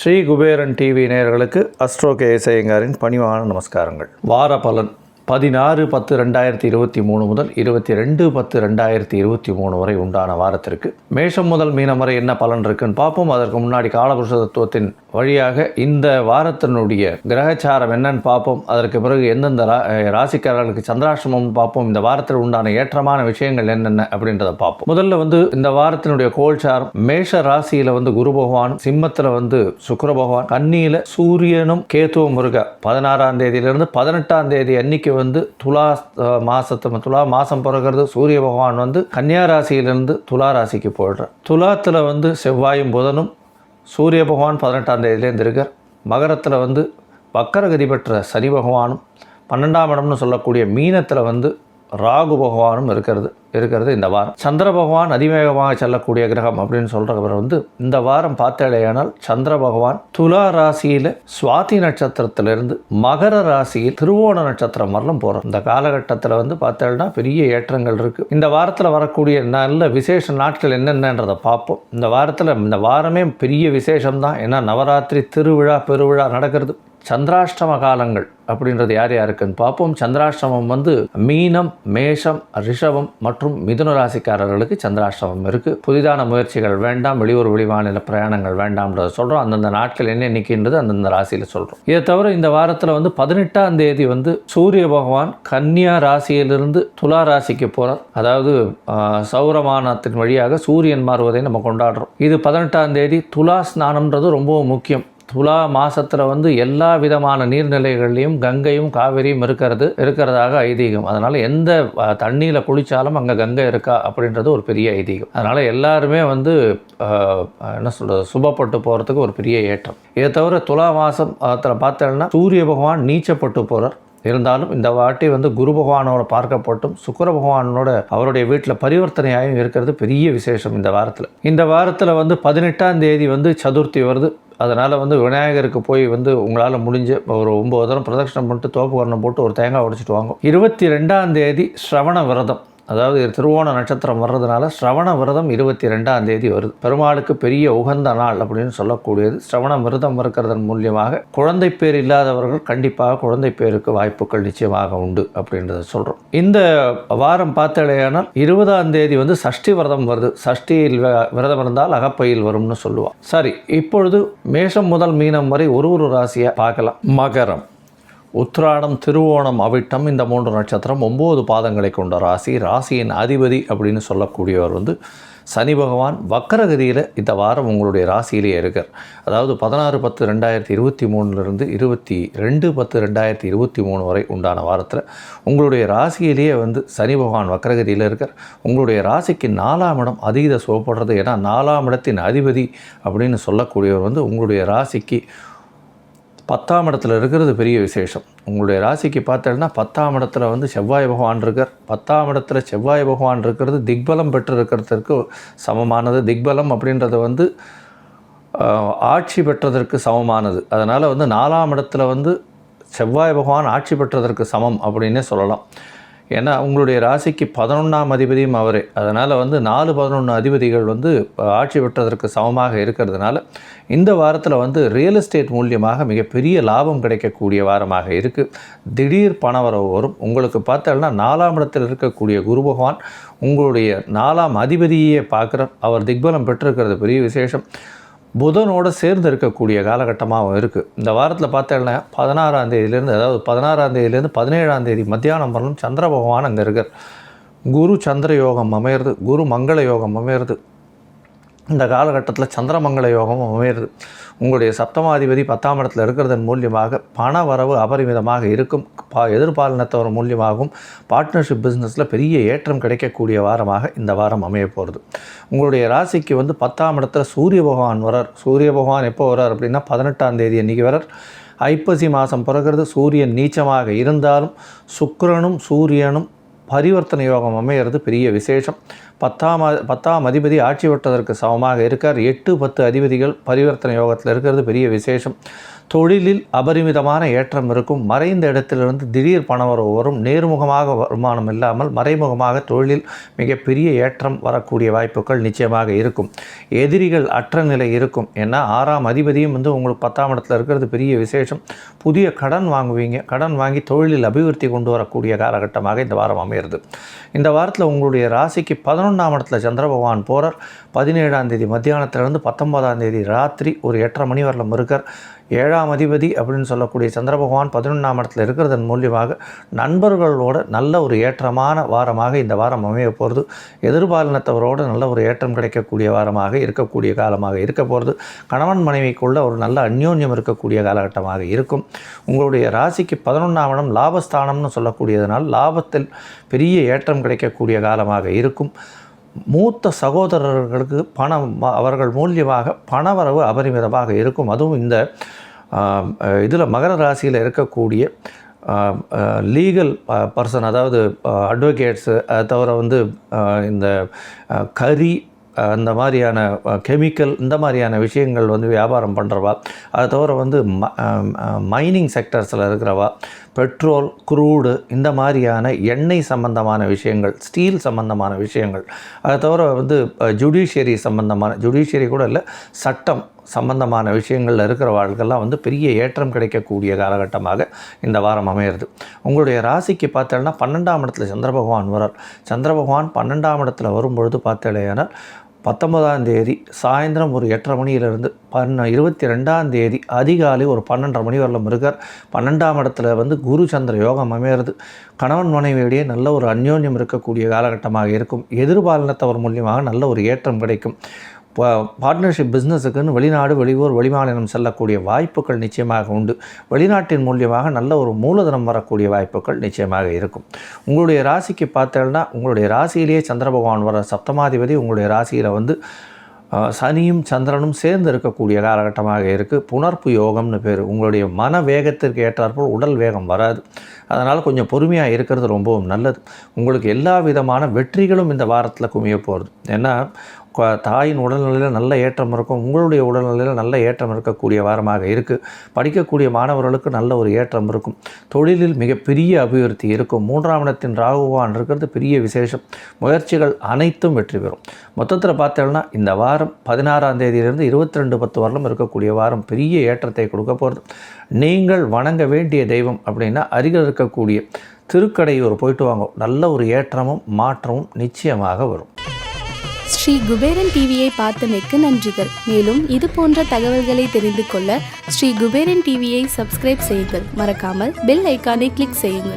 Sri Kuberan TV நேயர்களுக்கு astro K இசையங்காரின் பணிவான நமஸ்காரங்கள். வார பலன். பதினாறு பத்து ரெண்டாயிரத்தி இருபத்தி மூணு முதல் இருபத்தி ரெண்டு பத்து ரெண்டாயிரத்தி இருபத்தி மூணு வரை உண்டான வாரத்திற்கு மேஷம் முதல் மீனம் வரை என்ன பலன் இருக்குன்னு பார்ப்போம். அதற்கு முன்னாடி காலபுருஷ தத்துவத்தின் வழியாக இந்த வாரத்தினுடைய கிரகச்சாரம் என்னன்னு பார்ப்போம். அதற்கு பிறகு எந்தெந்த ரா ராசிக்காரர்களுக்கு சந்திராசிரமம் பார்ப்போம். இந்த வாரத்தில் உண்டான ஏற்றமான விஷயங்கள் என்னென்ன அப்படின்றத பார்ப்போம். முதல்ல வந்து இந்த வாரத்தினுடைய கோல்சாரம் மேஷ ராசியில் வந்து குரு பகவான் சிம்மத்தில் வந்து சுக்கர பகவான் கன்னியில் சூரியனும் கேத்துவும் இருக்க பதினாறாம் தேதியிலிருந்து பதினெட்டாம் தேதி அன்னைக்கு வந்து துலா அஹ், மாசத்து துலா மாதம் பிறகுறது சூரிய பகவான் வந்து கன்னியா ராசியிலிருந்து துலா ராசிக்கு போடுறார் துலாத்தில் வந்து செவ்வாயும் புதனும் சூரிய பகவான் பதினெட்டாம் தேதியிலேருந்து இருக்கார். மகரத்தில் வந்து வக்கரகதி பெற்ற சனி பகவானும் பன்னெண்டாம் இடம்னு சொல்லக்கூடிய மீனத்தில் வந்து ராகு பகவானும் இருக்கிறது. இருக்கிறது இந்த வாரம். சந்திர பகவான் அதிவேகமாக செல்லக்கூடிய கிரகம் அப்படின்னு சொல்கிறவர் வந்து இந்த வாரம் பார்த்தேடையானால் சந்திர பகவான் துலா ராசியில் சுவாதி நட்சத்திரத்திலிருந்து மகர ராசியில் திருவோண நட்சத்திரம் வரலும் போகிறோம் இந்த காலகட்டத்தில் வந்து பார்த்தேன்னா பெரிய ஏற்றங்கள் இருக்குது இந்த வாரத்தில் வரக்கூடிய நல்ல விசேஷ நாட்கள் என்னென்னன்றதை பார்ப்போம். இந்த வாரத்தில் இந்த வாரமே பெரிய விசேஷம்தான். ஏன்னா நவராத்திரி திருவிழா பெருவிழா நடக்கிறது. சந்திராஷ்டம காலங்கள் அப்படின்றது யார் யாருக்குன்னு பார்ப்போம். சந்திராஷ்டமம் வந்து மீனம் மேஷம் ரிஷபம் மற்றும் மிதுன ராசிக்காரர்களுக்கு சந்திராஷ்டமம் இருக்குது புதிதான முயற்சிகள் வேண்டாம் வெளியூர் வெளிமாநில பிரயாணங்கள் வேண்டாம்ன்றதை சொல்கிறோம் அந்தந்த நாட்கள் என்ன நிற்கின்றது அந்தந்த ராசியில் சொல்கிறோம் இதை தவிர இந்த வாரத்தில் வந்து பதினெட்டாம் தேதி வந்து சூரிய பகவான் கன்னியா ராசியிலிருந்து துலா ராசிக்கு போகிறார் அதாவது சௌரமானத்தின் வழியாக சூரியன் மாறுவதை நம்ம கொண்டாடுறோம். இது பதினெட்டாம் தேதி துலா ஸ்நானம்ன்றது ரொம்பவும் முக்கியம். துலா மாதத்தில் வந்து எல்லா விதமான நீர்நிலைகள்லையும் கங்கையும் காவிரியும் இருக்கிறது இருக்கிறதாக ஐதீகம். அதனால் எந்த தண்ணியில் குளித்தாலும் அங்கே கங்கை இருக்கா அப்படின்றது ஒரு பெரிய ஐதீகம். அதனால் எல்லாருமே வந்து என்ன சொல்கிறது சுபப்பட்டு போகிறதுக்கு ஒரு பெரிய ஏற்றம். இதை தவிர துலா மாதம் அதில் பார்த்தோன்னா சூரிய பகவான் நீச்சப்பட்டு போகிறார் இருந்தாலும் இந்த வாட்டி வந்து குரு பகவானோட பார்க்கப்பட்டும் சுக்கர பகவானோட அவருடைய வீட்டில் பரிவர்த்தனையாகவும் இருக்கிறது பெரிய விசேஷம் இந்த வாரத்தில். இந்த வாரத்தில் வந்து பதினெட்டாம் தேதி வந்து சதுர்த்தி வருது. அதனால் வந்து விநாயகருக்கு போய் வந்து உங்களால் முடிஞ்ச ஒரு ஒம்பது தரம் பிரதட்சணம் பண்ணிட்டு தோப்பு வரணம் போட்டு ஒரு தேங்காய் உடைச்சிட்டு வாங்க. இருபத்தி ரெண்டாம் தேதி ஸ்ரவண விரதம். அதாவது திருவோண நட்சத்திரம் வர்றதுனால ஸ்ரவண விரதம் இருபத்தி ரெண்டாம் தேதி வருது. பெருமாளுக்கு பெரிய உகந்த நாள் அப்படின்னு சொல்லக்கூடியது. ஸ்ரவண விரதம் இருக்கிறதன் மூலியமாக குழந்தை பேர் இல்லாதவர்கள் கண்டிப்பாக குழந்தை பேருக்கு வாய்ப்புகள் நிச்சயமாக உண்டு அப்படின்றத சொல்கிறோம் இந்த வாரம் பார்த்தடையானால் இருபதாம் தேதி வந்து சஷ்டி விரதம் வருது. சஷ்டியில் விரதம் இருந்தால் அகப்பையில் வரும்னு சொல்லுவாள் சரி இப்பொழுது மேஷம் முதல் மீனம் வரை ஒரு ஒரு ராசியை பார்க்கலாம். மகரம். உத்ராடம் திருவோணம் அவிட்டம் இந்த மூன்று நட்சத்திரம் ஒம்பது பாதங்களை கொண்ட ராசி ராசியின் அதிபதி அப்படின்னு சொல்லக்கூடியவர் வந்து சனி பகவான். வக்கரகதியில் இந்த வாரம் உங்களுடைய ராசியிலேயே இருக்கார். அதாவது பதினாறு பத்து ரெண்டாயிரத்தி இருபத்தி மூணுலேருந்து இருபத்தி ரெண்டு பத்து ரெண்டாயிரத்தி இருபத்தி மூணு வரை உண்டான வாரத்தில் உங்களுடைய ராசியிலேயே வந்து சனி பகவான் வக்கரகதியில் இருக்கார். உங்களுடைய ராசிக்கு நாலாம் இடம் அதீத சுகப்படுறது. ஏன்னா நாலாம் இடத்தின் அதிபதி அப்படின்னு சொல்லக்கூடியவர் வந்து உங்களுடைய ராசிக்கு பத்தாம் இடத்துல இருக்கிறது பெரிய விசேஷம். உங்களுடைய ராசிக்கு பார்த்தேன்னா பத்தாம் இடத்துல வந்து செவ்வாய் பகவான் இருக்கார். பத்தாம் இடத்துல செவ்வாய் பகவான் இருக்கிறது திக்பலம் பெற்று இருக்கிறதுக்கு சமமானது. திக்பலம் அப்படின்றது வந்து ஆட்சி பெற்றதற்கு சமமானது. அதனால் வந்து நாலாம் இடத்துல வந்து செவ்வாய் பகவான் ஆட்சி பெற்றதற்கு சமம் அப்படின்னே சொல்லலாம். ஏன்னா உங்களுடைய ராசிக்கு பதினொன்றாம் அதிபதியும் அவரே. அதனால் வந்து நாலு பதினொன்று அதிபதிகள் வந்து ஆட்சி பெற்றதற்கு சமமாக இருக்கிறதுனால இந்த வாரத்தில் வந்து ரியல் எஸ்டேட் மூலியமாக மிகப்பெரிய லாபம் கிடைக்கக்கூடிய வாரமாக இருக்குது திடீர் பணவரவு வரும். உங்களுக்கு பார்த்தோம்னா நாலாம் இடத்தில் இருக்கக்கூடிய குரு பகவான் உங்களுடைய நாலாம் அதிபதியே பார்க்குற அவர் திக்பலம் பெற்றிருக்கிறது பெரிய விசேஷம். புதனோட சேர்ந்து இருக்கக்கூடிய காலகட்டமாகவும் இருக்குது இந்த வாரத்தில் பார்த்தேன்னா பதினாறாம் தேதியிலேருந்து அதாவது பதினாறாம் தேதியிலேருந்து பதினேழாம் தேதி மத்தியானம் வரலும் சந்திர பகவான் அங்கே இருக்கார். குரு சந்திர யோகம் அமையிறது குரு மங்கள யோகம் அமையிறது. இந்த காலகட்டத்தில் சந்திரமங்கல யோகம் அமையிறது. உங்களுடைய சப்தமாதிபதி பத்தாம் இடத்துல இருக்கிறதன் மூலியமாக பண வரவு அபரிமிதமாக இருக்கும். பா எதிர்பாலினத்தவர் மூலியமாகவும் பார்ட்னர்ஷிப் பிஸ்னஸில் பெரிய ஏற்றம் கிடைக்கக்கூடிய வாரமாக இந்த வாரம் அமைய போகிறது உங்களுடைய ராசிக்கு வந்து பத்தாம் இடத்துல சூரிய பகவான் வரார். சூரிய பகவான் எப்போ வரார் அப்படின்னா பதினெட்டாம் தேதி அன்றைக்கி வரார். ஐப்பசி மாதம் பிறகுறது சூரியன் நீச்சமாக இருந்தாலும் சுக்கிரனும் சூரியனும் பரிவர்த்தனை யோகம் அமையிறது பெரிய விசேஷம். பத்தாம் பத்தாம் அதிபதி ஆட்சி விட்டதற்கு சமமாக இருக்கார். எட்டு பத்து அதிபதிகள் பரிவர்த்தனை யோகத்தில் இருக்கிறது பெரிய விசேஷம். தொழிலில் அபரிமிதமான ஏற்றம் இருக்கும். மறைந்த இடத்திலிருந்து திடீர் பணவரவு வரும். நேர்முகமாக வருமானம் இல்லாமல் மறைமுகமாக தொழிலில் மிகப்பெரிய ஏற்றம் வரக்கூடிய வாய்ப்புகள் நிச்சயமாக இருக்கும். எதிரிகள் அற்ற நிலை இருக்கும். ஏன்னா ஆறாம் அதிபதியும் வந்து உங்களுக்கு பத்தாம் இடத்துல இருக்கிறது பெரிய விசேஷம். புதிய கடன் வாங்குவீங்க. கடன் வாங்கி தொழிலில் அபிவிருத்தி கொண்டு வரக்கூடிய காலகட்டமாக இந்த வாரம் அமையிறது. இந்த வாரத்தில் உங்களுடைய ராசிக்கு பதினொன்றாம் இடத்துல சந்திர பகவான் போகிறார் பதினேழாம் தேதி மத்தியானத்திலிருந்து பத்தொன்பதாம் தேதி ராத்திரி ஒரு எட்டரை மணி வரலும் இருக்கார். ஏழாம் அதிபதி அப்படின்னு சொல்லக்கூடிய சந்திர பகவான் பதினொன்றாம் இடத்துல இருக்கிறதன் மூலியமாக நண்பர்களோட நல்ல ஒரு ஏற்றமான வாரமாக இந்த வாரம் அமைய போகிறது எதிர்பாலினத்தவரோடு நல்ல ஒரு ஏற்றம் கிடைக்கக்கூடிய வாரமாக இருக்கக்கூடிய காலமாக இருக்க போகிறது கணவன் மனைவிக்குள்ள ஒரு நல்ல அந்யோன்யம் இருக்கக்கூடிய காலகட்டமாக இருக்கும். உங்களுடைய ராசிக்கு பதினொன்றாம் இடம் லாபஸ்தானம்னு சொல்லக்கூடியதனால் லாபத்தில் பெரிய ஏற்றம் கிடைக்கக்கூடிய காலமாக இருக்கும். மூத்த சகோதரர்களுக்கு பணம் அவர்கள் மூலியமாக பணவரவு அபரிமிதமாக இருக்கும். அதுவும் இந்த இதில் மகர ராசியில் இருக்கக்கூடிய லீகல் பர்சன் அதாவது அட்வொகேட்ஸு அதை தவிர வந்து இந்த கரி கறி அந்த மாதிரியான கெமிக்கல் இந்த மாதிரியான விஷயங்கள் வந்து வியாபாரம் பண்ணுறவா அதை தவிர வந்து ம மைனிங் செக்டர்ஸில் இருக்கிறவா பெட்ரோல் குரூடு இந்த மாதிரியான எண்ணெய் சம்பந்தமான விஷயங்கள் ஸ்டீல் சம்பந்தமான விஷயங்கள் அதை தவிர வந்து ஜுடிஷியரி சம்பந்தமான ஜுடிஷியரி கூட இல்லை சட்டம் சம்பந்தமான விஷயங்களில் இருக்கிற வாழ்க்கெல்லாம் வந்து பெரிய ஏற்றம் கிடைக்கக்கூடிய காலகட்டமாக இந்த வாரம் அமையிறது. உங்களுடைய ராசிக்கு பார்த்தேன்னா பன்னெண்டாம் இடத்துல சந்திர பகவான் வரார். சந்திர பகவான் பன்னெண்டாம் இடத்துல வரும்பொழுது பார்த்தேனால் பத்தொன்பதாம் தேதி சாயந்தரம் ஒரு எட்டரை மணியிலிருந்து பன்ன இருபத்தி ரெண்டாம் தேதி அதிகாலை ஒரு பன்னெண்டரை மணி வரலும் இருக்கார். பன்னெண்டாம் இடத்துல வந்து குரு சந்திர யோகம் அமையிறது கணவன் மனைவியிடையே நல்ல ஒரு அந்யோன்யம் இருக்கக்கூடிய காலகட்டமாக இருக்கும். எதிர்பாலினத்தவர் மூலியமாக நல்ல ஒரு ஏற்றம் கிடைக்கும். பார்ட்னர்ஷிப் பிஸ்னஸுக்குன்னு வெளிநாடு வெளியூர் வெளிமாநிலம் செல்லக்கூடிய வாய்ப்புகள் நிச்சயமாக உண்டு. வெளிநாட்டின் மூலியமாக நல்ல ஒரு மூலதனம் வரக்கூடிய வாய்ப்புகள் நிச்சயமாக இருக்கும். உங்களுடைய ராசிக்கு பார்த்தேன்னா உங்களுடைய ராசியிலேயே சந்திர பகவான் வர சப்தமாதிபதி உங்களுடைய ராசியில் வந்து சனியும் சந்திரனும் சேர்ந்து இருக்கக்கூடிய காலகட்டமாக இருக்குது புணர்ப்பு யோகம்னு பேர். உங்களுடைய மன வேகத்திற்கு ஏற்றாற்போல் உடல் வேகம் வராது. அதனால் கொஞ்சம் பொறுமையாக இருக்கிறது ரொம்பவும் நல்லது. உங்களுக்கு எல்லா விதமான வெற்றிகளும் இந்த வாரத்தில் குமிய போகிறது. ஏன்னா தாயின் உடல்நிலையில் நல்ல ஏற்றம் இருக்கும் உங்களுடைய உடல்நிலையில் நல்ல ஏற்றம் இருக்கக்கூடிய வாரமாக இருக்குது படிக்கக்கூடிய மாணவர்களுக்கு நல்ல ஒரு ஏற்றம் இருக்கும். தொழிலில் மிகப்பெரிய அபிவிருத்தி இருக்கும். மூன்றாம் இடத்தின் ராகுவான் இருக்கிறது பெரிய விசேஷம். முயற்சிகள் அனைத்தும் வெற்றி பெறும். மொத்தத்தில் பார்த்தோம்னா இந்த வாரம் பதினாறாம் தேதியிலிருந்து இருபத்தி ரெண்டு பத்து வரலும் இருக்கக்கூடிய வாரம் பெரிய ஏற்றத்தை கொடுக்க போகிறது. நீங்கள் வணங்க வேண்டிய தெய்வம் அப்படின்னா அருகில் இருக்கக்கூடிய திருக்கடையூர் போயிட்டு வாங்க. நல்ல ஒரு ஏற்றமும் மாற்றமும் நிச்சயமாக வரும். ஸ்ரீ குபேரன் டிவியை பார்த்தமைக்கு நன்றிகள். மேலும் இது போன்ற தகவல்களை தெரிந்து கொள்ள ஸ்ரீ குபேரன் டிவியை சப்ஸ்கிரைப் செய்யுங்கள். மறக்காமல் பெல் ஐக்கானை கிளிக் செய்யுங்கள்.